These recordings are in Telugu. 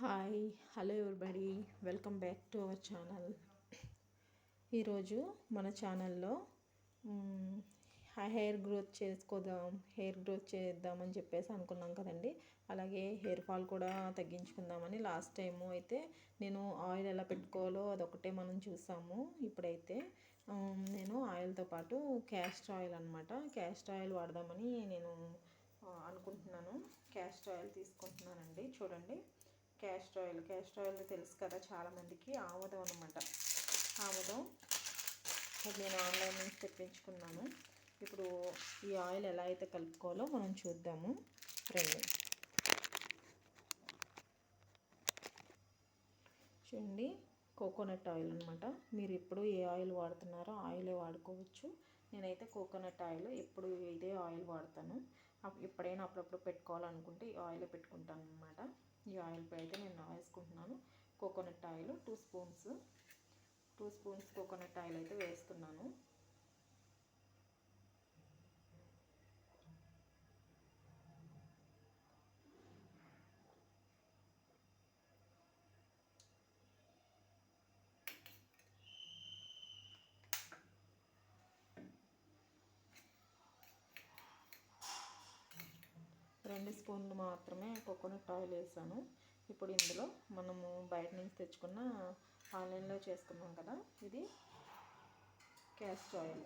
Hi hello everybody? Welcome back to our channel. ఈరోజు మన ఛానల్లో హెయిర్ గ్రోత్ చేసుకోదాం హెయిర్ గ్రోత్ చేద్దామని చెప్పేసి అనుకున్నాం కదండి. అలాగే హెయిర్ ఫాల్ కూడా తగ్గించుకుందామని లాస్ట్ టైము అయితే నేను ఆయిల్ ఎలా పెట్టుకోవాలో అదొకటే మనం చూసాము. ఇప్పుడైతే నేను ఆయిల్తో పాటు క్యాస్టర్ ఆయిల్ అనమాట క్యాస్టర్ ఆయిల్ వాడదామని నేను అనుకుంటున్నాను. క్యాస్టర్ ఆయిల్ తీసుకుంటున్నానండి. చూడండి. క్యాస్టర్ ఆయిల్ క్యాస్టర్ ఆయిల్ తెలుసు కదా చాలామందికి ఆముదం అనమాట ఆముదం ఇది నేను ఆన్లైన్ నుంచి తెప్పించుకున్నాను. ఇప్పుడు ఈ ఆయిల్ ఎలా అయితే కలుపుకోవాలో మనం చూద్దాము. రెండు. చూడండి కోకోనట్ ఆయిల్ అనమాట మీరు ఎప్పుడు ఏ ఆయిల్ వాడుతున్నారో ఆయిలే వాడుకోవచ్చు. నేనైతే కోకోనట్ ఆయిల్ ఎప్పుడు ఇదే ఆయిల్ వాడతాను. ఎప్పుడైనా అప్పుడప్పుడు పెట్టుకోవాలనుకుంటే ఈ ఆయిలే పెట్టుకుంటాను అనమాట ఈ ఆయిల్ అయితే నేను వేసుకుంటున్నాను coconut oil two spoons two spoons coconut oil అయితే వేస్తున్నాను. రెండు స్పూన్లు మాత్రమే కోకోనట్ ఆయిల్ వేసాను. ఇప్పుడు ఇందులో మనము బయట నుంచి తెచ్చుకున్న ఆన్లైన్లో చేసుకున్నాం కదా ఇది క్యాస్ట్ ఆయిల్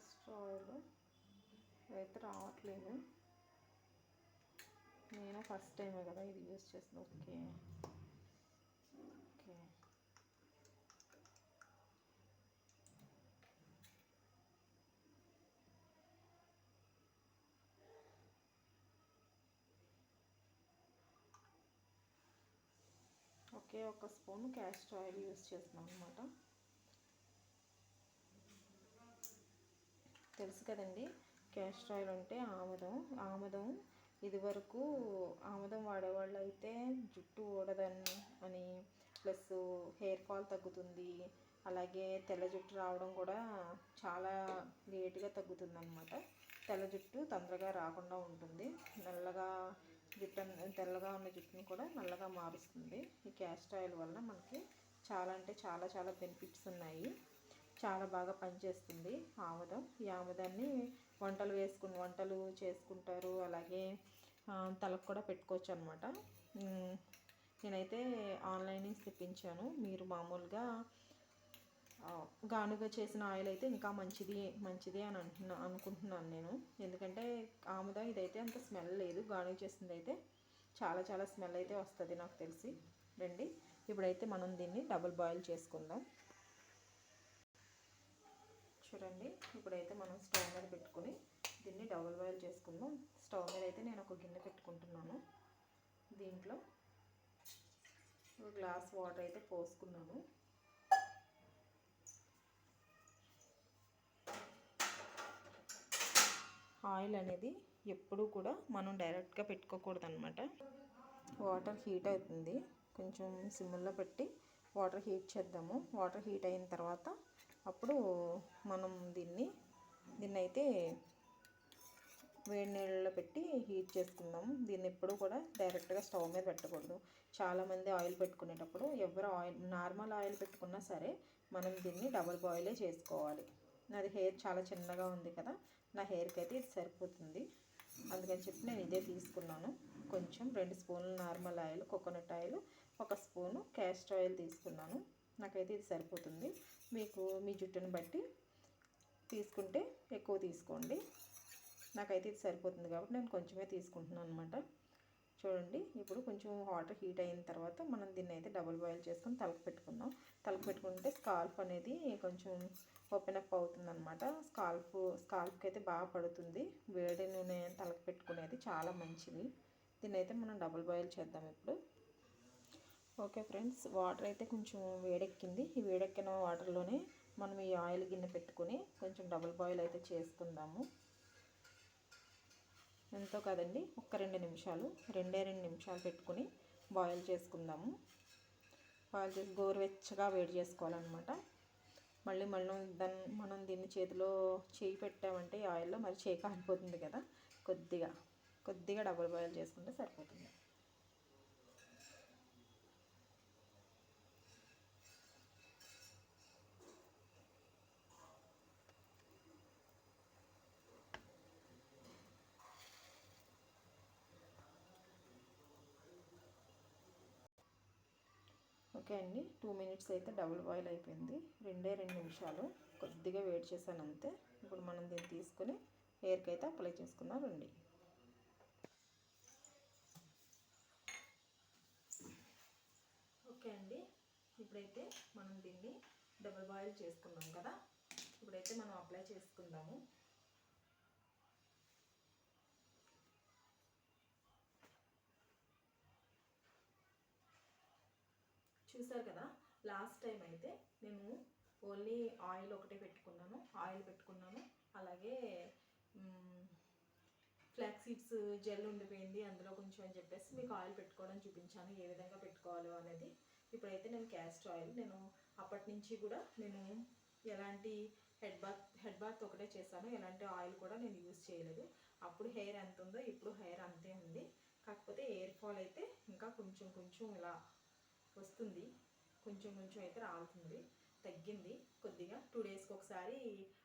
ఎక్స్ట్రా ఆయిల్ అయితే రావట్లేదు. నేను ఫస్ట్ టైమే కదా ఇది యూజ్ చేసిన ఓకే. ఓకే. ఓకే ఒక స్పూన్ క్యాస్టర్ ఆయిల్ యూస్ చేస్తున్నాం అనమాట తెలుసు కదండి. క్యాస్టర్ ఆయిల్ అంటే ఆముదం. ఆముదం ఇదివరకు ఆముదం వాడేవాళ్ళు అయితే జుట్టు ఊడదని అని ప్లస్ హెయిర్ ఫాల్ తగ్గుతుంది. అలాగే తెల్ల జుట్టు రావడం కూడా చాలా లేటుగా తగ్గుతుంది అనమాట తెల్ల జుట్టు తొందరగా రాకుండా ఉంటుంది. నల్లగా జుట్టు తెల్లగా ఉన్న జుట్టుని కూడా నల్లగా మారుస్తుంది. ఈ క్యాస్టర్ ఆయిల్ వల్ల మనకి చాలా అంటే చాలా చాలా బెనిఫిట్స్ ఉన్నాయి. చాలా బాగా పనిచేస్తుంది ఆముదం. ఈ ఆముదాన్ని వంటలు వేసుకుని వంటలు చేసుకుంటారు. అలాగే తలకు కూడా పెట్టుకోవచ్చు అనమాట నేనైతే ఆన్లైన్ నుంచి తెప్పించాను. మీరు మామూలుగా గానుగా చేసిన ఆయిల్ అయితే ఇంకా మంచిది మంచిది అని అంటున్నా అనుకుంటున్నాను నేను. ఎందుకంటే ఆముద ఇదైతే అంత స్మెల్ లేదు. గానుగ చేసింది అయితే చాలా చాలా స్మెల్ అయితే వస్తుంది నాకు తెలిసి. రండి ఇప్పుడైతే మనం దీన్ని డబుల్ బాయిల్ చేసుకుందాం. చూడండి ఇప్పుడైతే మనం స్టవ్ మీద పెట్టుకుని దీన్ని డబుల్ బాయిల్ చేసుకుందాం. స్టవ్ మీద అయితే నేను ఒక గిన్నె పెట్టుకుంటున్నాను. దీంట్లో ఒక గ్లాస్ వాటర్ అయితే పోసుకున్నాను. ఆయిల్ అనేది ఎప్పుడూ కూడా మనం డైరెక్ట్గా పెట్టుకోకూడదు అనమాట వాటర్ హీట్ అవుతుంది. కొంచెం సిమ్లో పెట్టి వాటర్ హీట్ చేద్దాము. వాటర్ హీట్ అయిన తర్వాత అప్పుడు మనం దీన్ని దీన్ని అయితే వేడి నీళ్ళలో పెట్టి హీట్ చేసుకుందాము దీన్ని ఎప్పుడు కూడా డైరెక్ట్గా స్టవ్ మీద పెట్టకూడదు. చాలామంది ఆయిల్ పెట్టుకునేటప్పుడు ఎవరు ఆయిల్ నార్మల్ ఆయిల్ పెట్టుకున్నా సరే మనం దీన్ని డబుల్ బాయిలే చేసుకోవాలి. నాది హెయిర్ చాలా చిన్నగా ఉంది కదా నా హెయిర్కి అయితే ఇది సరిపోతుంది. అందుకని చెప్పి నేను ఇదే తీసుకున్నాను. కొంచెం రెండు స్పూన్లు నార్మల్ ఆయిల్ కోకోనట్ ఆయిల్ ఒక స్పూను క్యాస్ట్ ఆయిల్ తీసుకున్నాను. నాకైతే ఇది సరిపోతుంది. మీకు మీ జుట్టుని బట్టి తీసుకుంటే ఎక్కువ తీసుకోండి. నాకైతే ఇది సరిపోతుంది కాబట్టి నేను కొంచెమే తీసుకుంటున్నాను అనమాట చూడండి ఇప్పుడు కొంచెం వాటర్ హీట్ అయిన తర్వాత మనం దీన్ని అయితే డబుల్ బాయిల్ చేసుకొని తలకు పెట్టుకుందాం. తలకు పెట్టుకుంటే స్కాల్ఫ్ అనేది కొంచెం ఓపెన్ అప్ అవుతుంది అనమాట స్కాల్ఫ్ స్కాల్ఫ్కి అయితే బాగా పడుతుంది. వేడి నూనె తలకు పెట్టుకునేది చాలా మంచిది. దీన్ని అయితే మనం డబుల్ బాయిల్ చేద్దాం ఇప్పుడు. ఓకే ఫ్రెండ్స్ వాటర్ అయితే కొంచెం వేడెక్కింది. ఈ వేడెక్కిన వాటర్లోనే మనం ఈ ఆయిల్ గిన్నె పెట్టుకుని కొంచెం డబుల్ బాయిల్ అయితే చేసుకుందాము. ఎంతో కదండి ఒక్క రెండు నిమిషాలు రెండే రెండు నిమిషాలు పెట్టుకుని బాయిల్ చేసుకుందాము. బాయిల్ చేసి గోరువెచ్చగా వేడి చేసుకోవాలన్నమాట. మళ్ళీ మళ్ళీ దాన్ని మనం దీన్ని చేతిలో చేయి పెట్టామంటే ఈ ఆయిల్లో మరి చేయి కాలిపోతుంది కదా కొద్దిగా కొద్దిగా డబుల్ బాయిల్ చేసుకుంటే సరిపోతుంది ఓకే అండి టూ మినిట్స్ అయితే డబుల్ బాయిల్ అయిపోయింది. రెండే రెండు నిమిషాలు కొద్దిగా వేడి చేశాను అంతే. ఇప్పుడు మనం దీన్ని తీసుకుని హెయిర్కి అయితే అప్లై చేసుకుందాం రండి. ఓకే అండి. ఇప్పుడైతే మనం దీన్ని డబుల్ బాయిల్ చేసుకున్నాం కదా. ఇప్పుడైతే మనం అప్లై చేసుకుందాము. చూసారు కదా లాస్ట్ టైం అయితే నేను ఓన్లీ ఆయిల్ ఒకటే పెట్టుకున్నాను ఆయిల్ పెట్టుకున్నాను. అలాగే ఫ్లాక్ సీడ్స్ జెల్ ఉండిపోయింది అందులో కొంచెం అని చెప్పేసి మీకు ఆయిల్ పెట్టుకోవడం చూపించాను ఏ విధంగా పెట్టుకోవాలో అనేది. ఇప్పుడైతే నేను క్యాస్ట్ ఆయిల్ నేను అప్పటి నుంచి కూడా నేను ఎలాంటి హెడ్ బాత్ హెడ్ బాత్ ఒకటే చేశాను. ఎలాంటి ఆయిల్ కూడా నేను యూజ్ చేయలేదు. అప్పుడు హెయిర్ ఎంత ఉందో ఇప్పుడు హెయిర్ అంతే ఉంది. కాకపోతే ఎయిర్ ఫాల్ అయితే ఇంకా కొంచెం కొంచెం ఇలా వస్తుంది. కొంచెం కొంచెం అయితే రాలుతుంది. తగ్గింది. కొద్దిగా టూ డేస్కి ఒకసారి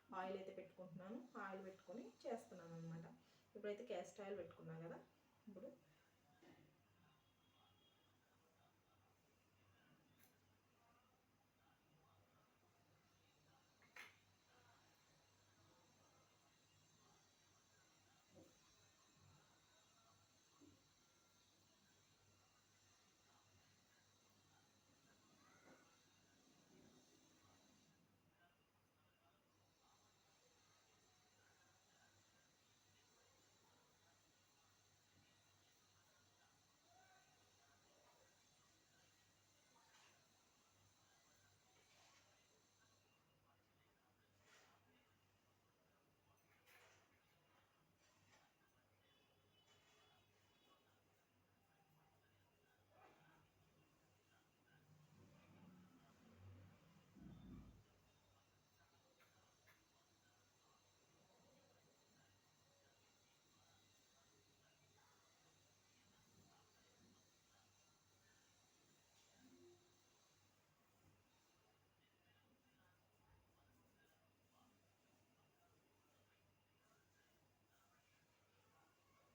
ఆయిల్ అయితే పెట్టుకుంటున్నాను. ఆయిల్ పెట్టుకొని చేస్తున్నాను అనమాట ఇప్పుడైతే క్యాస్ట్ ఆయిల్ పెట్టుకున్నాను కదా. ఇప్పుడు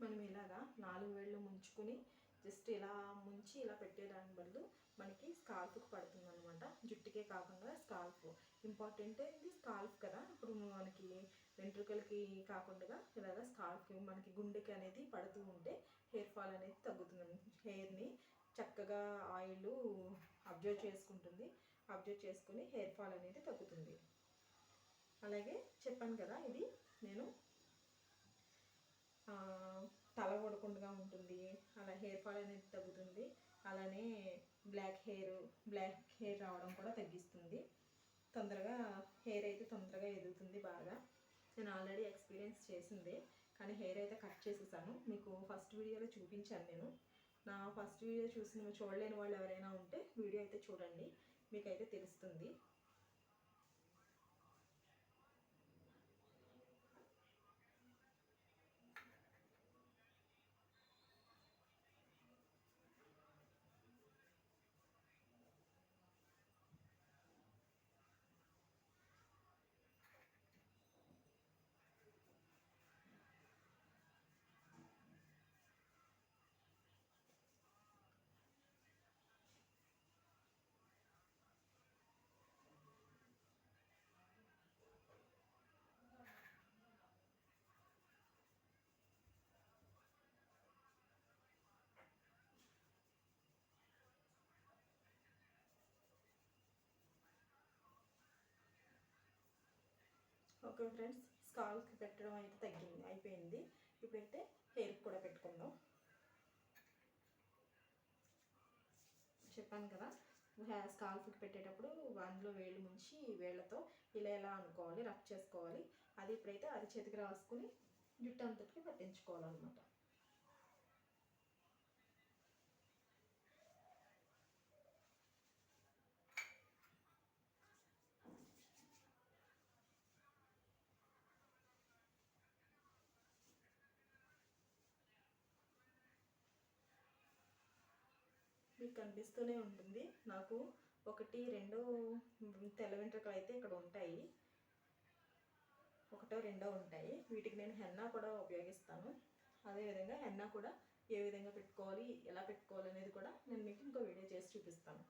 మనం ఇలాగా నాలుగు వేళ్ళు ముంచుకుని జస్ట్ ఇలా ముంచి ఇలా పెట్టేదాని బదులు మనకి స్కాల్ఫ్కి పడుతుంది అనమాట జుట్టుకే కాకుండా స్కాల్ఫ్ ఇంపార్టెంట్ ఇది స్కాల్ఫ్ కదా. ఇప్పుడు మనకి వెంట్రుకలకి కాకుండా ఇలాగా స్కాల్ఫ్కి మనకి గుండెకి అనేది పడుతూ ఉంటే హెయిర్ ఫాల్ అనేది తగ్గుతుంది. హెయిర్ని చక్కగా ఆయిల్ అబ్జర్వ్ చేసుకుంటుంది. అబ్జర్వ్ చేసుకుని హెయిర్ ఫాల్ అనేది తగ్గుతుంది. అలాగే చెప్పాను కదా ఇది. నేను ఉంటుంది. అలా హెయిర్ ఫాల్ అనేది తగ్గుతుంది. అలానే బ్లాక్ హెయిర్ బ్లాక్ హెయిర్ రావడం కూడా తగ్గిస్తుంది. తొందరగా హెయిర్ అయితే తొందరగా ఎదుగుతుంది బాగా. నేను ఆల్రెడీ ఎక్స్పీరియన్స్ చేసింది. కానీ హెయిర్ అయితే కట్ చేసేసాను. మీకు ఫస్ట్ వీడియోలో చూపించాను నేను. నా ఫస్ట్ వీడియో చూసిన చూడలేని వాళ్ళు ఎవరైనా ఉంటే వీడియో అయితే చూడండి. మీకైతే తెలుస్తుంది. ఓకే ఫ్రెండ్స్ స్కాల్కి పెట్టడం అయితే తగ్గింది అయిపోయింది. ఇప్పుడైతే హెయిర్కి కూడా పెట్టుకుందాం. చెప్పాను కదా స్కాల్ఫ్కి పెట్టేటప్పుడు అందులో వేళ్ళు ముంచి వేళ్ళతో ఇలా ఎలా అనుకోవాలి రఫ్ చేసుకోవాలి. అది ఇప్పుడైతే అది చేతికి రాసుకుని జుట్టు అంతటికి పట్టించుకోవాలన్నమాట. మీకు కనిపిస్తూనే ఉంటుంది. నాకు ఒకటి రెండో తెల్ల వెంట్రుకలు అయితే ఇక్కడ ఉంటాయి. ఒకటో రెండో ఉంటాయి. వీటికి నేను హెన్నా కూడా ఉపయోగిస్తాను. అదేవిధంగా హెన్నా కూడా ఏ విధంగా పెట్టుకోవాలి ఎలా పెట్టుకోవాలి అనేది కూడా నేను మీకు ఇంకో వీడియో చేసి చూపిస్తాను.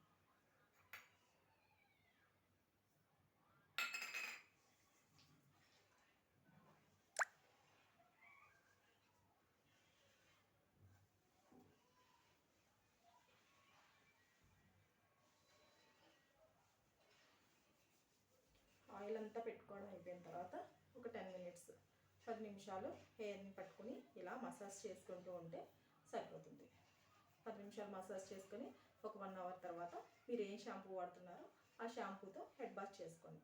ఆయిల్ అంతా పెట్టుకోవడం అయిపోయిన తర్వాత ఒక టెన్ మినిట్స్ పది నిమిషాలు హెయిర్ని పట్టుకుని ఇలా మసాజ్ చేసుకుంటూ ఉంటే సరిపోతుంది. పది నిమిషాలు మసాజ్ చేసుకొని ఒక వన్ అవర్ తర్వాత మీరు ఏం షాంపూ వాడుతున్నారో ఆ షాంపూతో హెడ్ బాత్ చేసుకోండి.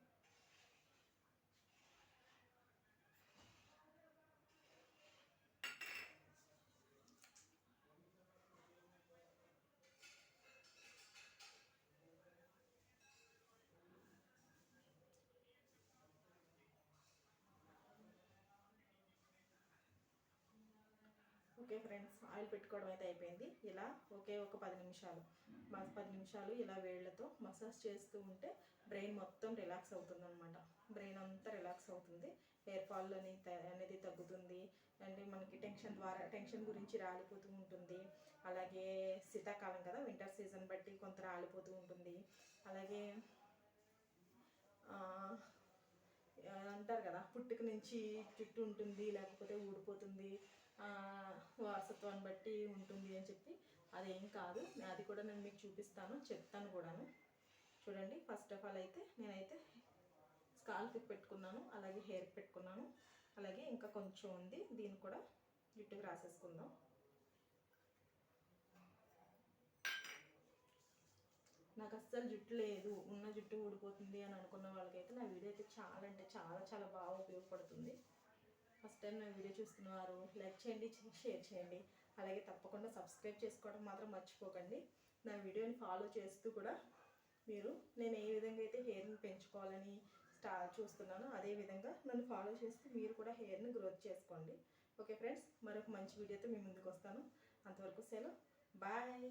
ఓకే ఫ్రెండ్స్ ఆయిల్ పెట్టుకోవడం అయితే అయిపోయింది. ఇలా ఒకే ఒక పది నిమిషాలు పది నిమిషాలు ఇలా వేళ్ళతో మసాజ్ చేస్తూ ఉంటే బ్రెయిన్ మొత్తం రిలాక్స్ అవుతుంది అనమాట బ్రెయిన్ అంతా రిలాక్స్ అవుతుంది. హెయిర్ ఫాల్ అనేది తగ్గుతుంది. అంటే మనకి టెన్షన్ ద్వారా టెన్షన్ గురించి రాలిపోతూ ఉంటుంది. అలాగే శీతాకాలం కదా వింటర్ సీజన్ బట్టి కొంత రాలిపోతూ ఉంటుంది. అలాగే అంటారు కదా పుట్టుక నుంచి జుట్టు ఉంటుంది లేకపోతే ఊడిపోతుంది. వారసత్వాన్ని బట్టి ఉంటుంది అని చెప్పి. అదేం కాదు. అది కూడా నేను మీకు చూపిస్తాను. చెప్తాను కూడాను. చూడండి. ఫస్ట్ ఆఫ్ ఆల్ అయితే నేనైతే స్కాల్ఫ్ పెట్టుకున్నాను. అలాగే హెయిర్ పెట్టుకున్నాను. అలాగే ఇంకా కొంచెం ఉంది. దీన్ని కూడా జుట్టుకు రాసేసుకుందాం. నాకు అస్సలు జుట్టు లేదు. ఉన్న జుట్టు ఊడిపోతుంది అని అనుకున్న వాళ్ళకైతే నా వీడియో అయితే చాలా అంటే చాలా చాలా బాగా ఉపయోగపడుతుంది. ఫస్ట్ టైం నా వీడియో చూస్తున్నవారు లైక్ చేయండి షేర్ చేయండి. అలాగే తప్పకుండా సబ్స్క్రైబ్ చేసుకోవడం మాత్రం మర్చిపోకండి. నా వీడియోని ఫాలో చేస్తూ కూడా మీరు నేను ఏ విధంగా అయితే హెయిర్ని పెంచుకోవాలని స్టా చూస్తున్నానో అదే విధంగా నన్ను ఫాలో చేస్తూ మీరు కూడా హెయిర్ని గ్రోత్ చేసుకోండి. ఓకే ఫ్రెండ్స్ మరొక మంచి వీడియోతో మీ ముందుకు వస్తాను. అంతవరకు సెలవు. బాయ్.